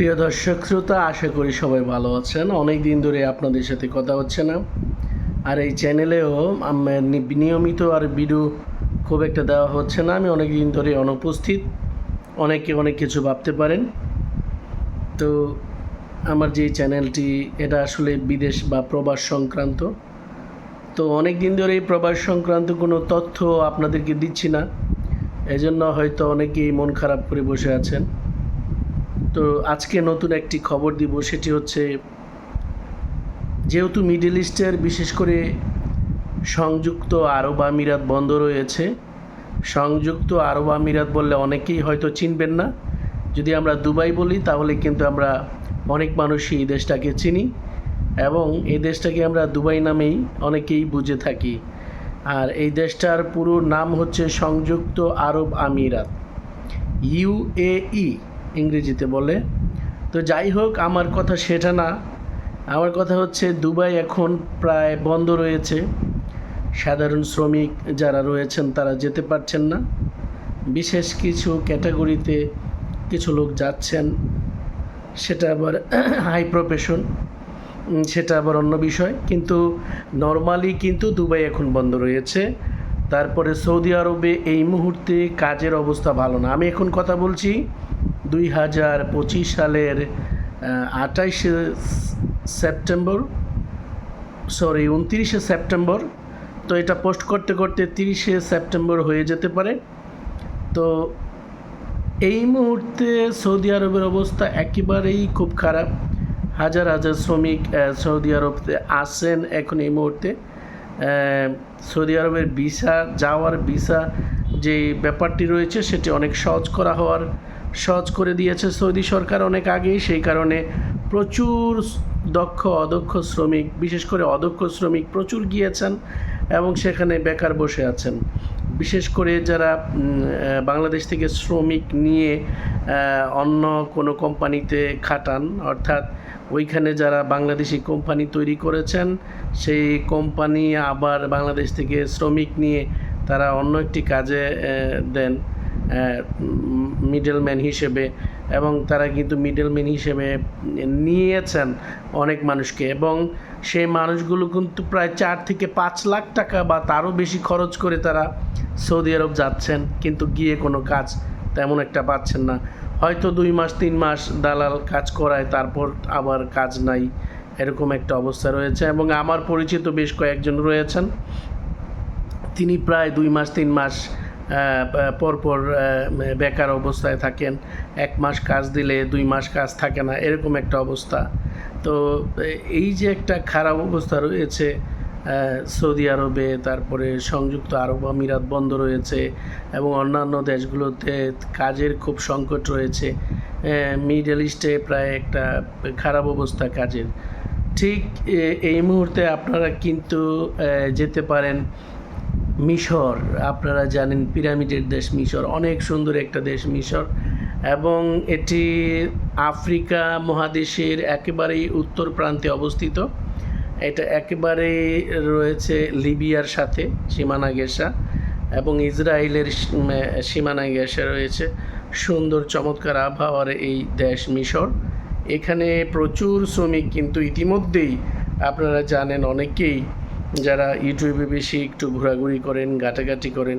প্রিয় দর্শক, শ্রোতা, আশা করি সবাই ভালো আছেন। অনেক দিন ধরে আপনাদের সাথে কথা হচ্ছে না। আর এই চ্যানেলেও নিয়মিত আর ভিডিও খুব একটা দেওয়া হচ্ছে না। আমি অনেক দিন ধরে অনুপস্থিত। অনেকে অনেক কিছু ভাবতে পারেন। তো আমার যে চ্যানেলটি, এটা আসলে বিদেশ বা প্রবাস সংক্রান্ত। তো অনেক দিন ধরে এই প্রবাস সংক্রান্ত কোনো তথ্য আপনাদেরকে দিচ্ছি না। এজন্য হয়তো অনেকেই মন খারাপ করে বসে আছেন। তো আজকে নতুন একটি খবর দিব, সেটি হচ্ছে যেহেতু মিডল ইস্টের বিশেষ করে সংযুক্ত আরব আমিরাত বন্ধ রয়েছে, সংযুক্ত আরব আমিরাত বললে অনেকেই হয়তো চিনবেন না। যদি আমরা দুবাই বলি, তাহলে কিন্তু আমরা অনেক মানুষই এই দেশটাকে চিনি এবং এই দেশটাকে আমরা দুবাই নামেই অনেকেই বুঝে থাকি। আর এই দেশটার পুরো নাম হচ্ছে সংযুক্ত আরব আমিরাত ইউএই ইংরেজিতে বলে। তো যাই হোক, আমার কথা সেটা না। আমার কথা হচ্ছে, দুবাই এখন প্রায় বন্ধ রয়েছে। সাধারণ শ্রমিক যারা রয়েছেন, তারা যেতে পারছেন না। বিশেষ কিছু ক্যাটাগরিতে কিছু লোক যাচ্ছেন, সেটা আবার হাই প্রফেশন সেটা আবার অন্য বিষয়। কিন্তু নর্মালি কিন্তু দুবাই এখন বন্ধ রয়েছে। তারপরে সৌদি আরবে এই মুহূর্তে কাজের অবস্থা ভালো না। আমি এখন কথা বলছি দুই হাজার পঁচিশ সালের আঠাইশে সেপ্টেম্বর, সরি, উনতিরিশে সেপ্টেম্বর। তো এটা পোস্ট করতে করতে তিরিশে সেপ্টেম্বর হয়ে যেতে পারে। তো এই মুহূর্তে সৌদি আরবের অবস্থা একেবারেই খুব খারাপ। হাজার হাজার শ্রমিক সৌদি আরবতে আসেন এখন এই মুহূর্তে। সৌদি আরবের ভিসা, যাওয়ার ভিসা যে ব্যাপারটি রয়েছে, সেটি অনেক সহজ করা হওয়ার সহজ করে দিয়েছে সৌদি সরকার অনেক আগেই। সেই কারণে প্রচুর দক্ষ, অদক্ষ শ্রমিক, বিশেষ করে অদক্ষ শ্রমিক প্রচুর গিয়েছেন এবং সেখানে বেকার বসে আছেন। বিশেষ করে যারা বাংলাদেশ থেকে শ্রমিক নিয়ে অন্য কোনো কোম্পানিতে খাটান, অর্থাৎ ওইখানে যারা বাংলাদেশি কোম্পানি তৈরি করেছেন, সেই কোম্পানি আবার বাংলাদেশ থেকে শ্রমিক নিয়ে তারা অন্য একটি কাজে দেন। মিডলম্যান হিসেবে এবং তারা কিন্তু মিডলম্যান হিসেবে নিয়েছেন অনেক মানুষকে এবং সেই মানুষগুলো কিন্তু প্রায় চার থেকে পাঁচ লাখ টাকা বা তারও বেশি খরচ করে তারা সৌদি আরব যাচ্ছেন, কিন্তু গিয়ে কোনো কাজ তেমন একটা পাচ্ছেন না। হয়তো দুই মাস, তিন মাস দালাল কাজ করায়, তারপর আবার কাজ নাই, এরকম একটা অবস্থা রয়েছে এবং আমার পরিচিত বেশ কয়েকজন রয়েছেন। তিনি প্রায় দুই মাস, তিন মাস আহ, পর পর আহ, বেকার অবস্থায় থাকেন। এক মাস কাজ দিলে দুই মাস কাজ থাকে না এরকম একটা অবস্থা। তো এই যে একটা খারাপ অবস্থা রয়েছে সৌদি আরবে তারপরে সংযুক্ত আরব আমিরাত বন্ধ রয়েছে এবং অন্যান্য দেশগুলোতে কাজের খুব সংকট রয়েছে। মিডল ইস্টে প্রায় একটা খারাপ অবস্থা কাজের। ঠিক এই মুহূর্তে আপনারা কিন্তু যেতে পারেন। মিশর, আপনারা জানেন পিরামিডের দেশ মিশর, অনেক সুন্দর একটা দেশ মিশর। এবং এটি আফ্রিকা মহাদেশের একেবারেই উত্তর প্রান্তে অবস্থিত। এটা একেবারেই রয়েছে লিবিয়ার সাথে, সীমানা গেসা এবং ইসরায়েলের সীমানা গেসা রয়েছে। সুন্দর, চমৎকার আবহাওয়ার এই দেশ মিশর। এখানে প্রচুর শ্রমিক কিন্তু ইতিমধ্যেই, আপনারা জানেন, অনেকেই যারা ইউটিউবে বেশি একটু ঘোরাঘুরি করেন, ঘাটাঘাটি করেন,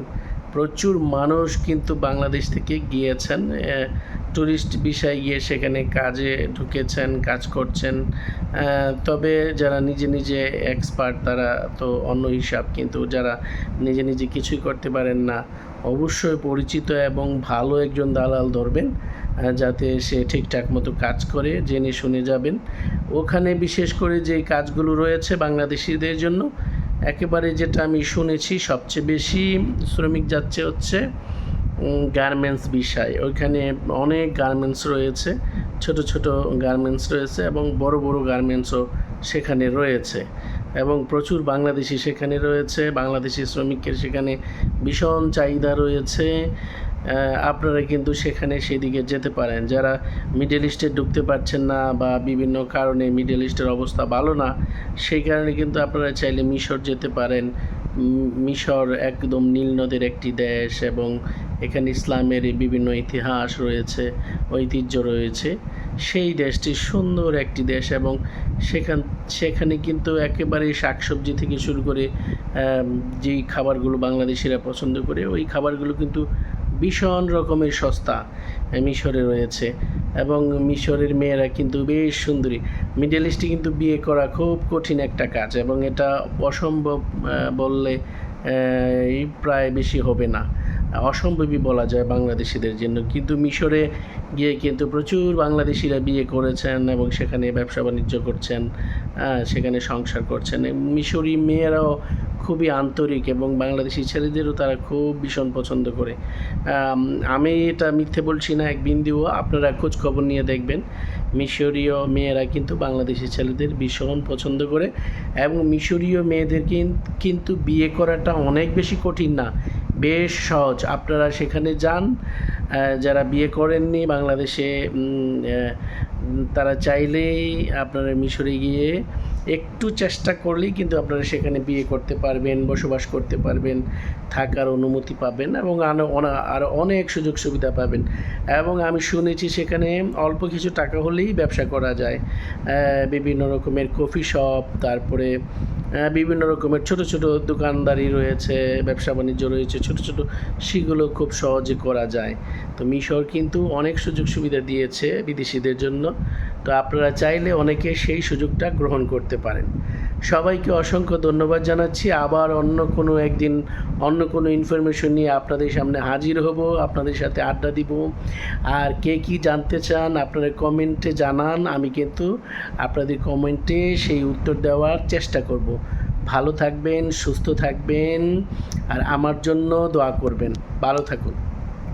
প্রচুর মানুষ কিন্তু বাংলাদেশ থেকে গিয়েছেন। ট্যুরিস্ট বিষয়ে গিয়ে সেখানে কাজে ঢুকেছেন, কাজ করছেন। তবে যারা নিজে নিজে এক্সপার্ট তারা তো অন্য হিসাব, কিন্তু যারা নিজে নিজে কিছুই করতে পারেন না, অবশ্যই পরিচিত এবং ভালো একজন দালাল ধরবেন। যাতে সে ঠিকঠাক মতো কাজ করে, জেনে শুনে যাবেন। ওখানে বিশেষ করে যে কাজগুলো রয়েছে বাংলাদেশিদের জন্য, একেবারে যেটা আমি শুনেছি সবচেয়ে বেশি শ্রমিক যাচ্ছে হচ্ছে গার্মেন্টস বিষয়। ওইখানে অনেক গার্মেন্টস রয়েছে, ছোট ছোট গার্মেন্টস রয়েছে এবং বড় বড় গার্মেন্টসও সেখানে রয়েছে। এবং প্রচুর বাংলাদেশি সেখানে রয়েছে, বাংলাদেশি শ্রমিকের সেখানে ভীষণ চাহিদা রয়েছে। আপনারা কিন্তু সেখানে সেদিকে যেতে পারেন। যারা মিডল ইস্টে ঢুকতে পারছেন না বা বিভিন্ন কারণে মিডল ইস্টের অবস্থা ভালো না, সেই কারণে কিন্তু আপনারা চাইলে মিশর যেতে পারেন। মিশর একদম নীল নদের একটি দেশ এবং এখানে ইসলামের বিভিন্ন ইতিহাস রয়েছে, ঐতিহ্য রয়েছে। সেই দেশটি সুন্দর একটি দেশ এবং সেখান, সেখানে কিন্তু একেবারে শাকসবজি থেকে শুরু করে যেই খাবারগুলো বাংলাদেশিরা পছন্দ করে, ওই খাবারগুলো কিন্তু ভীষণ রকমের সস্তা মিশরে রয়েছে এবং মিশরের মেয়েরা কিন্তু বেশ সুন্দরী। মিডল ইস্টে কিন্তু বিয়ে করা খুব কঠিন একটা কাজ এবং এটা অসম্ভব বললে প্রায় বেশি হবে না। অসম্ভবই বলা যায় বাংলাদেশিদের জন্য। কিন্তু মিশরে গিয়ে কিন্তু প্রচুর বাংলাদেশিরা বিয়ে করেছেন এবং সেখানে ব্যবসা বাণিজ্য করছেন সেখানে সংসার করছেন। মিশরি মেয়েরাও খুবই আন্তরিক এবং বাংলাদেশি ছেলেদেরও তারা খুব ভীষণ পছন্দ করে। আমি এটা মিথ্যে বলছি না, এক বিন্দুও আপনারা খোঁজ খবর নিয়ে দেখবেন। মিশরীয় মেয়েরা কিন্তু বাংলাদেশি ছেলেদের ভীষণ পছন্দ করে এবং মিশরীয় মেয়েদের কিন্তু বিয়ে করাটা অনেক বেশি কঠিন না। বেশ সহজ। আপনারা সেখানে যান। যারা বিয়ে করেননি বাংলাদেশে তারা চাইলেই আপনারা মিশরে গিয়ে একটু চেষ্টা করলেই কিন্তু আপনারা সেখানে বিয়ে করতে পারবেন, বসবাস করতে পারবেন, থাকার অনুমতি পাবেন এবং আরও অনেক সুযোগ সুবিধা পাবেন। এবং আমি শুনেছি সেখানে অল্প কিছু টাকা হলেই ব্যবসা করা যায়। বিভিন্ন রকমের কফি শপ, তারপরে বিভিন্ন রকমের ছোট ছোট দোকানদারি রয়েছে, ব্যবসা বাণিজ্য রয়েছে, ছোট ছোট সেগুলো খুব সহজে করা যায়। তো মিশর কিন্তু অনেক সুযোগ সুবিধা দিয়েছে বিদেশিদের জন্য। তো আপনারা চাইলে অনেকে সেই সুযোগটা গ্রহণ করতে পারেন। সবাইকে অসংখ্য ধন্যবাদ জানাচ্ছি। আবার অন্য কোনো একদিন অন্য কোনো ইনফরমেশন নিয়ে আপনাদের সামনে হাজির হব, আপনাদের সাথে আড্ডা দিব। আর কে কি জানতে চান, আপনারা কমেন্টে জানান। আমি কিন্তু আপনাদের কমেন্টে সেই উত্তর দেওয়ার চেষ্টা করব। ভালো থাকবেন, সুস্থ থাকবেন, আর আমার জন্য দোয়া করবেন। ভালো থাকুন।